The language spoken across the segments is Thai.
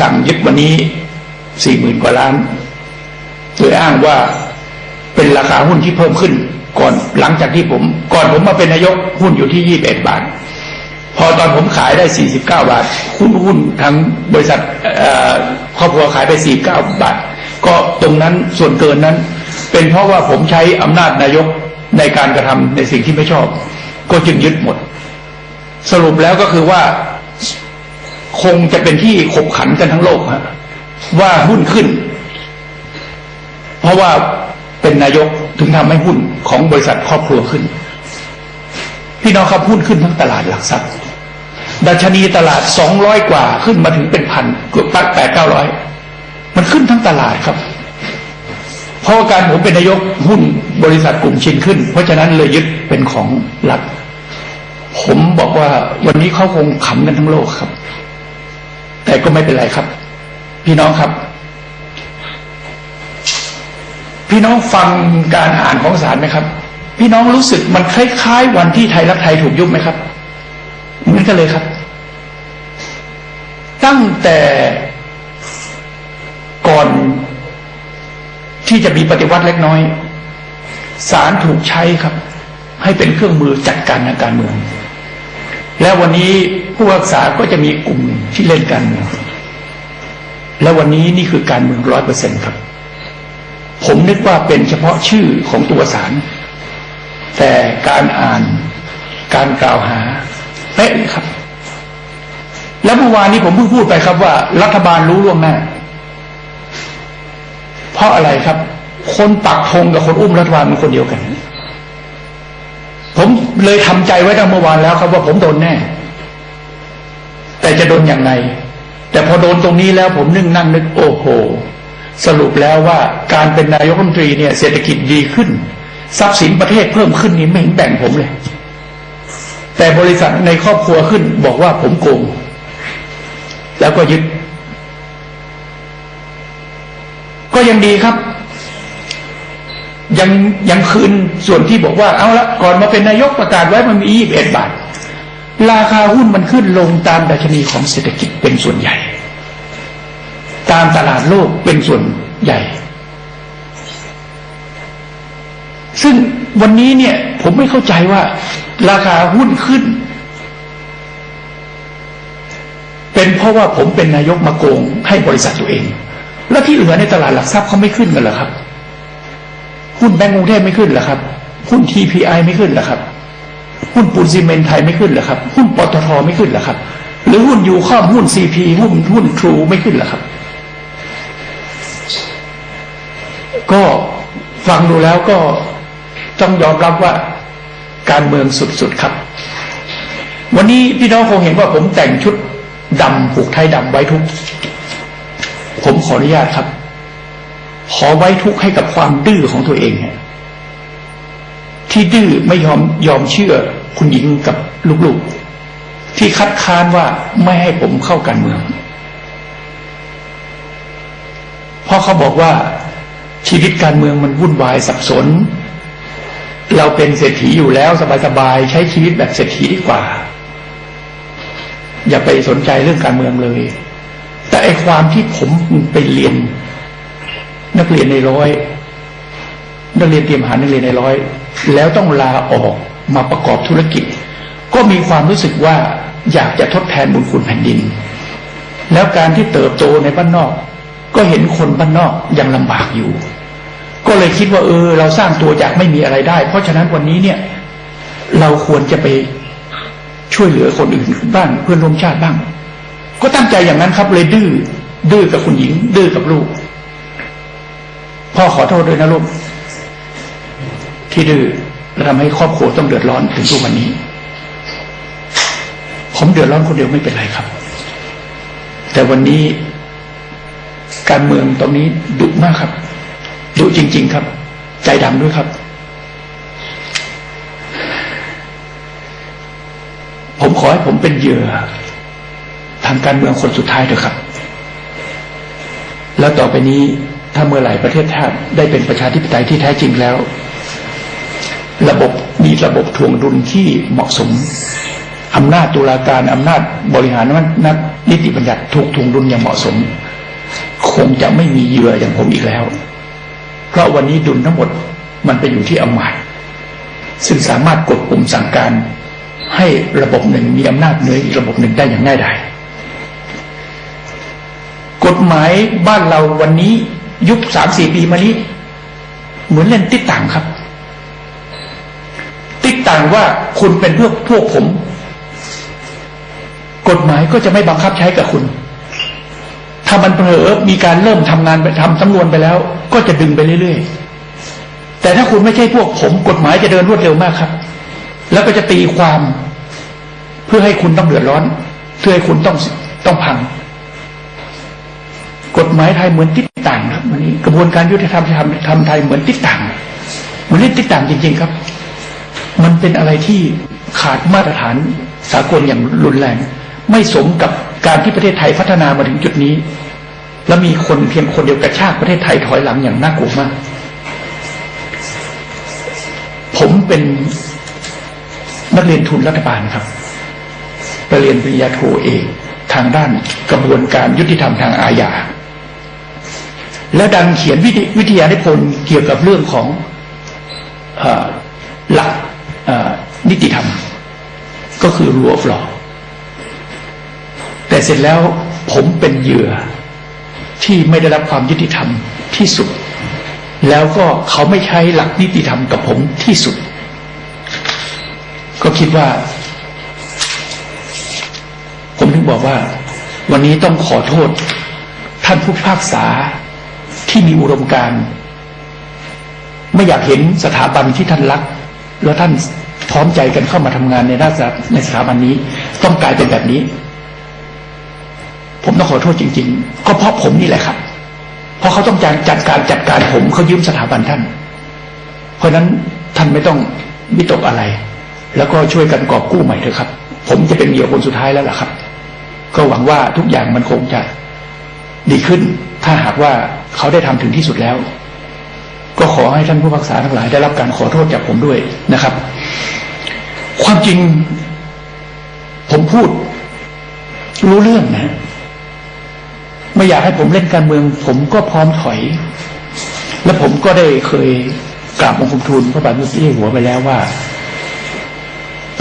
สั่งยึดวันนี้สี่หมื่นกว่าล้าน โดยอ้างว่าเป็นราคาหุ้นที่เพิ่มขึ้น ก่อนหลังจากที่ผม ก่อนผมมาเป็นนายกหุ้นอยู่ที่ยี่บเอ็ดบาท พอตอนผมขายได้สี่สิบเก้าบาท หุ้นหุ้นทางบริษัทครอบครัวขายไปสี่เก้าบาท ก็ตรงนั้นส่วนเกินนั้น เป็นเพราะว่าผมใช้อำนาจนายกในการกระทำในสิ่งที่ไม่ชอบ ก็จึงยึดหมด สรุปแล้วก็คือว่า คงจะเป็นที่ขบขันกันทั้งโลกฮะว่าหุ้นขึ้น เพราะว่าเป็นนายกถึงทำให้หุ้นของบริษัทครอบครัวขึ้น พี่น้องครับหุ้นขึ้นทั้งตลาดหลักทรัพย์ดัชนีตลาดสองร้อยกว่าขึ้นมาถึงเป็นพันเกือบปัดแปดเก้าร้อยมันขึ้นทั้งตลาดครับ เพราะการผมเป็นนายกหุ้นบริษัทกลุ่มชินขึ้น เพราะฉะนั้นเลยยึดเป็นของรัฐผมบอกว่าวันนี้เขาคงขำกันทั้งโลกครับ แต่ก็ไม่เป็นไรครับ พี่น้องครับ พี่น้องฟังการอ่านของศาลไหมครับ พี่น้องรู้สึกมันคล้ายๆ วันที่ไทยรักไทยถูกยุบไหมครับเหมือนกันเลยครับ ตั้งแต่ก่อนที่จะมีปฏิวัติเล็กน้อยศาลถูกใช้ครับ ให้เป็นเครื่องมือจัดการทางการเมือง และวันนี้ ผู้รักษาก็จะมีกลุ่มที่เล่นการเมืองและวันนี้นี่คือการเมืองร้อยเปอร์เซ็นครับ ผมนึกว่าเป็นเฉพาะชื่อของตัวสาร แต่การอ่าน การกล่าวหาเป๊ะเลยครับ แล้วเมื่อวานนี้ผมเพิ่งพูดไปครับว่า รัฐบาลรู้ล่วงหน้า เพราะอะไรครับ คนปักธงกับคนอุ้มรัฐบาลเป็นคนเดียวกัน ผมเลยทำใจไว้ตั้งเมื่อวานแล้วครับว่าผมโดนแน่ แต่จะโดนอย่างไรแต่พอโดนตรงนี้แล้วผมนึ่งนั่งนึกโอ้โห สรุปแล้วว่าการเป็นนายกรัฐมนตรีเนี่ยเศรษฐกิจดีขึ้น ทรัพย์สินประเทศเพิ่มขึ้นนี่ไม่เห็นแบ่งผมเลย แต่บริษัทในครอบครัวขึ้นบอกว่าผมโกงแล้วก็ยึด ก็ยังดีครับ ยังยังคืนส่วนที่บอกว่าเอาละก่อนมาเป็นนายกประกาศไว้มันมียี่บเอ็ดบาท ราคาหุ้นมันขึ้นลงตามดัชนีของเศรษฐกิจเป็นส่วนใหญ่ ตามตลาดโลกเป็นส่วนใหญ่ ซึ่งวันนี้เนี่ย ผมไม่เข้าใจว่า ราคาหุ้นขึ้น เป็นเพราะว่าผมเป็นนายกมาโกงให้บริษัทตัวเอง แล้วที่เหลือในตลาดหลักทรัพย์เขาไม่ขึ้นกันเหรอครับ หุ้นแบงก์กรุงเทพไม่ขึ้นเหรอครับหุ้น TPI ไม่ขึ้นเหรอครับ หุ้นปูนซีเมนไทยไม่ขึ้นเหรอครับ หุ้นปตทไม่ขึ้นเหรอครับ หรือหุ้นยูข้อมหุ้นซีพีหุ้นหุ้นทรูไม่ขึ้นเหรอครับ ก็ฟังดูแล้วก็ต้องยอมรับว่าการเมืองสุดๆครับ วันนี้พี่น้องคงเห็นว่าผมแต่งชุดดำผูกไทยดำไว้ทุก ผมขออนุญาตครับ ขอไว้ทุกข์ให้กับความดื้อของตัวเองที่ดื้อไม่ยอมยอมเชื่อ คุณหญิงกับลูกๆ ที่คัดค้านว่าไม่ให้ผมเข้าการเมืองเพราะเขาบอกว่าชีวิตการเมืองมันวุ่นวายสับสน เราเป็นเศรษฐีอยู่แล้วสบายๆใช้ชีวิตแบบเศรษฐีดีกว่า อย่าไปสนใจเรื่องการเมืองเลย แต่ไอความที่ผมไปเรียน นักเรียนในร้อย นักเรียนเตรียมหารนักเรียนในร้อย แล้วต้องลาออก มาประกอบธุรกิจ ก็มีความรู้สึกว่าอยากจะทดแทนบุญคุณแผ่นดิน แล้วการที่เติบโตในบ้านนอก ก็เห็นคนบ้านนอกยังลำบากอยู่ ก็เลยคิดว่าเออ เราสร้างตัวจากไม่มีอะไรได้ เพราะฉะนั้นวันนี้เนี่ย เราควรจะไปช่วยเหลือคนอื่นบ้างเพื่อนร่วมชาติบ้าง ก็ตั้งใจอย่างนั้นครับเลยดื้อดื้อกับคุณหญิง ดื้อกับลูก พ่อขอโทษด้วยนะลูกที่ดื้อ และทำให้ครอบครัวต้องเดือดร้อนถึงทุกวันนี้ ผมเดือดร้อนคนเดียวไม่เป็นไรครับ แต่วันนี้การเมืองตรงนี้ดุมากครับดุจริง ๆครับ ใจดำด้วยครับ ผมขอให้ผมเป็นเหยื่อทางการเมืองคนสุดท้ายเถอะครับ แล้วต่อไปนี้ถ้าเมื่อไหร่ประเทศชาติได้เป็นประชาธิปไตยที่แท้จริงแล้ว ระบบมีระบบทวงดุลที่เหมาะสมอำนาจตุลาการอำนาจบริหารนักนิติบัญญัติถูกทวงดุลอย่างเหมาะสม คงจะไม่มีเหยื่ออย่างผมอีกแล้ว เพราะวันนี้ดุลทั้งหมดมันไปอยู่ที่อำมาตย์ซึ่งสามารถกดปุ่มสั่งการ ให้ระบบหนึ่งมีอำนาจเหนืออีกระบบหนึ่งได้อย่างง่ายดายกฎหมายบ้านเราวันนี้ยุคสามสี่ปีมานี้ เหมือนเล่นติ๊กต่างครับ ต่างว่าคุณเป็นพวกพวกผม กฎหมายก็จะไม่บังคับใช้กับคุณ ถ้ามันเผลอมีการเริ่มทำงานไปทำสำนวนไปแล้ว ก็จะดึงไปเรื่อยๆ แต่ถ้าคุณไม่ใช่พวกผม กฎหมายจะเดินรวดเร็วมากครับ แล้วก็จะตีความเพื่อให้คุณต้องเดือดร้อน เพื่อให้คุณต้องต้องพัง กฎหมายไทยเหมือนติดต่างครับวันนี้กระบวนการยุติธรรมทำทำไทยเหมือนติดต่าง เหมือนเล่ติดต่างจริง ๆ ครับ เป็นอะไรที่ขาดมาตรฐานสากลอย่างรุนแรง ไม่สมกับการที่ประเทศไทยพัฒนามาถึงจุดนี้ แล้วมีคนเพียงคนเดียวกระชากประเทศไทยถอยหลังอย่างน่ากลัวมาก ผมเป็นนักเรียนทุนรัฐบาลครับไปเรียนปริญญาโทเอกทางด้านกระบวนการยุติธรรมทางอาญาและดันเขียนวิทยานิพนธ์เกี่ยวกับเรื่องของอหลัก นิติธรรม ก็คือ rule of law แต่เสร็จแล้วผมเป็นเหยื่อที่ไม่ได้รับความยุติธรรมที่สุด แล้วก็เขาไม่ใช้หลักนิติธรรมกับผมที่สุด ก็คิดว่า ผมถึงบอกว่า วันนี้ต้องขอโทษ ท่านผู้พิพากษาที่มีอุดมการณ์ไม่อยากเห็นสถาบันที่ท่านรัก แล้วท่าน พร้อมใจกันเข้ามาทำงานในราชในสถาบันนี้ ต้องกลายเป็นแบบนี้ ผมต้องขอโทษจริง ๆ ก็เพราะผมนี่แหละครับ เพราะเขาต้องการจัดการจัดการผมเขายืมสถาบันท่าน เพราะนั้นท่านไม่ต้องวิตกอะไร แล้วก็ช่วยกันกอบกู้ใหม่เถอะครับ ผมจะเป็นเหยื่อคนสุดท้ายแล้วล่ะครับ ก็หวังว่าทุกอย่างมันคงจะดีขึ้น ถ้าหากว่าเขาได้ทำถึงที่สุดแล้ว ก็ขอให้ท่านผู้พักษาทั้งหลายได้รับการขอโทษจากผมด้วยนะครับ ความจริง ผมพูด รู้เรื่องนะ ไม่อยากให้ผมเล่นการเมือง ผมก็พร้อมถอย และผมก็ได้เคยกราบบังคมทูลพระบาทสมเด็จพระเจ้าอยู่หัวไปแล้วว่า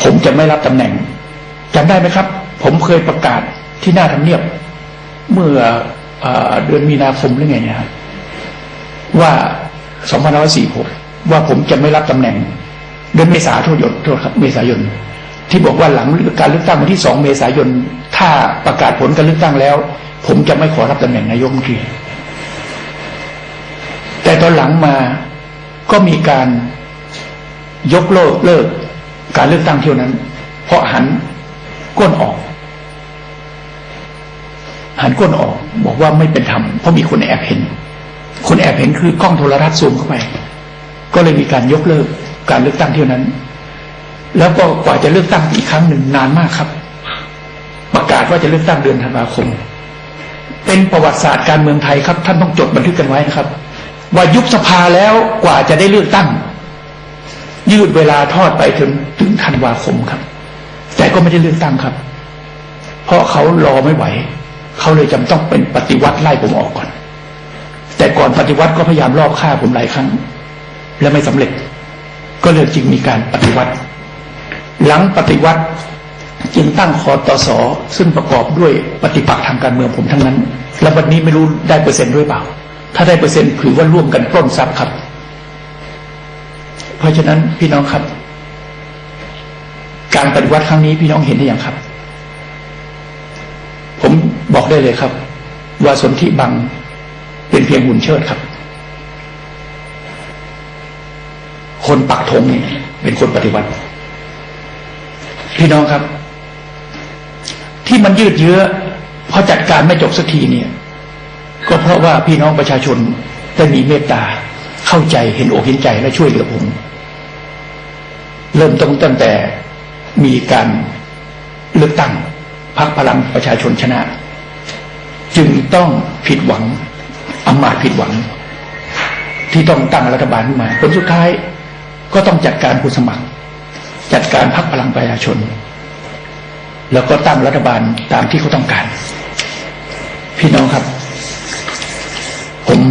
ผมจะไม่รับตำแหน่งจำได้ไหมครับ ผมเคยประกาศที่หน้าทำเนียบ เมื่อเอเดือนมีนาคมหรือไงเนี่ยครับว่า 2546 ว่าผมจะไม่รับตำแหน่ง เดือนเมษาโทษยศโทษครับเมษายนที่บอกว่าหลังการเลือกตั้งวันที่2เมษายน ถ้าประกาศผลการเลือกตั้งแล้ว ผมจะไม่ขอรับตำแหน่งนายกรัฐมนตรีแต่ตอนหลังมาก็มีการยกเลิกเลิกการเลือกตั้งเที่ยวนั้น เพราะหันก้นออก หันก้นออก บอกว่าไม่เป็นธรรมเพราะมีคนแอบเห็น คนแอบเห็นคือกล้องโทรทัศน์ซูมเข้าไป ก็เลยมีการยกเลิก การเลือกตั้งเที่ยวนั้น แล้วก็กว่าจะเลือกตั้งอีกครั้งหนึ่งนานมากครับ ประกาศว่าจะเลือกตั้งเดือนธันวาคม เป็นประวัติศาสตร์การเมืองไทยครับ ท่านต้องจดบันทึกกันไว้นะครับ ว่ายุบสภาแล้วกว่าจะได้เลือกตั้ง ยืดเวลาทอดไปถึงถึงธันวาคมครับ แต่ก็ไม่ได้เลือกตั้งครับ เพราะเขารอไม่ไหวเขาเลยจำต้องเป็นปฏิวัติไล่ผมออกก่อน แต่ก่อนปฏิวัติก็พยายามรอบฆ่าผมหลายครั้ง และไม่สำเร็จ ก็เลยจึงมีการปฏิวัติ หลังปฏิวัติจึงตั้งคอตสอซึ่งประกอบด้วยปฏิปักษ์ทางการเมืองผมทั้งนั้น และวันนี้ไม่รู้ได้เปอร์เซ็นต์ด้วยเปล่า ถ้าได้เปอร์เซ็นต์ถือว่าร่วมกันปล้นทรัพย์ครับ เพราะฉะนั้นพี่น้องครับ การปฏิวัติครั้งนี้พี่น้องเห็นได้อย่างครับ ผมบอกได้เลยครับ ว่าสนธิบังเป็นเพียงหุ่นเชิดครับ คนปักธงเนี่ยเป็นคนปฏิวัติ พี่น้องครับ ที่มันยืดเยื้อเพราะจัดการไม่จบสักทีเนี่ย ก็เพราะว่าพี่น้องประชาชนได้มีเมตตาเข้าใจเห็นอกเห็นใจและช่วยเหลือผม เริ่มต้นตั้งแต่มีการเลือกตั้งพรรคพลังประชาชนชนะ จึงต้องผิดหวังอำมาตย์ผิดหวัง ที่ต้องตั้งรัฐบาลขึ้นมาผลสุดท้าย ก็ต้องจัดการผู้สมัคร จัดการพรรคพลังประชาชน แล้วก็ตั้งรัฐบาลตามที่เขาต้องการ พี่น้องครับ ผม